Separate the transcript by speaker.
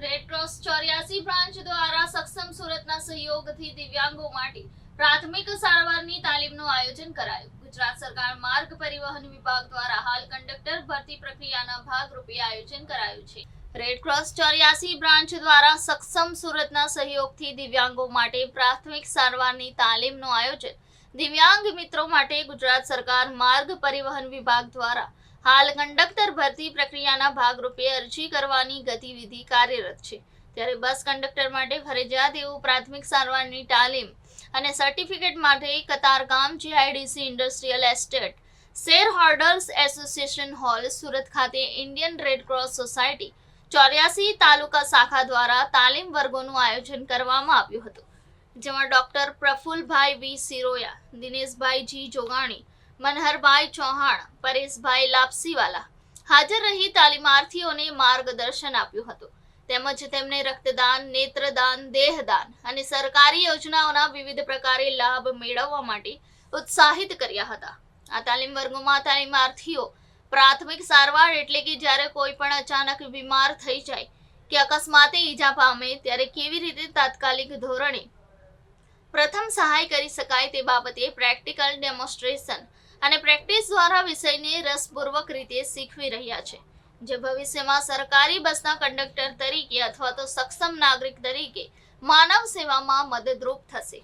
Speaker 1: Red Cross ચોર્યાસી branch દ્વારા સક્ષમ સુરતના સહયોગથી દિવ્યાંગો માટે પ્રાથમિક સારવારની તાલીમનું આયોજન કરાયું. ગુજરાત સરકાર માર્ગ પરિવહન વિભાગ દ્વારા હાલ કંડક્ટર ભરતી પ્રક્રિયાના ભાગરૂપે આયોજન કરાયું છે. રેડક્રોસ ચોર્યાસી બ્રાન્ચ દ્વારા સક્ષમ સુરતના સહયોગથી દિવ્યાંગો માટે પ્રાથમિક સારવારની તાલીમનું આયોજન દિવ્યાંગ મિત્રો માટે ગુજરાત સરકાર માર્ગ પરિવહન વિભાગ દ્વારા હાલ કંડક્ટર ભરતી પ્રક્રિયાના ભાગરૂપે અરજી કરવાની ગતિવિધિ કાર્યરત છે. ત્યારે બસ કંડક્ટર માટે ફરજિયાત એવું પ્રાથમિક સારવારની તાલીમ અને સર્ટિફિકેટ માટે Katargam GIDC industrial estate, share holders association hall, Surat ખાતે ઇન્ડિયન રેડ ક્રોસ સોસાયટી, ચોર્યાસી તાલુકા શાખા દ્વારા તાલીમ વર્ગોનું આયોજન કરવામાં આવ્યું હતું. જેમાં doctor Prafulbhai V Siroya, Dineshbhai G Jogani Manharbhai Chauhan, Pareshbhai Lapsiwala હાજર રહી તાલીમાર્થીઓને માર્ગદર્શન આપ્યું હતું. તેમજ તેમને રક્તદાન, નેત્રદાન, દેહદાન અને સરકારી યોજનાઓના વિવિધ પ્રકારે લાભ મેળવવા માટે ઉત્સાહિત કર્યા હતા. આ તાલીમ વર્ગોમાં તાલીમાર્થીઓ પ્રાથમિક સારવાર એટલે કે જ્યારે કોઈ પણ અચાનક બીમાર થઈ જાય કે અકસ્માતે ઈજા પામે ત્યારે કેવી રીતે તાત્કાલિક ધોરણે પ્રથમ સહાય કરી શકાય તે બાબતે પ્રેક્ટિકલ ડેમોન્સ્ટ્રેશન અને પ્રેક્ટિસ દ્વારા વિષયને રસપૂર્વક રીતે શીખવી રહ્યા છે. જે ભવિષ્યમાં સરકારી બસના કંડક્ટર તરીકે અથવા તો સક્ષમ નાગરિક તરીકે માનવ સેવામાં મદદરૂપ થશે.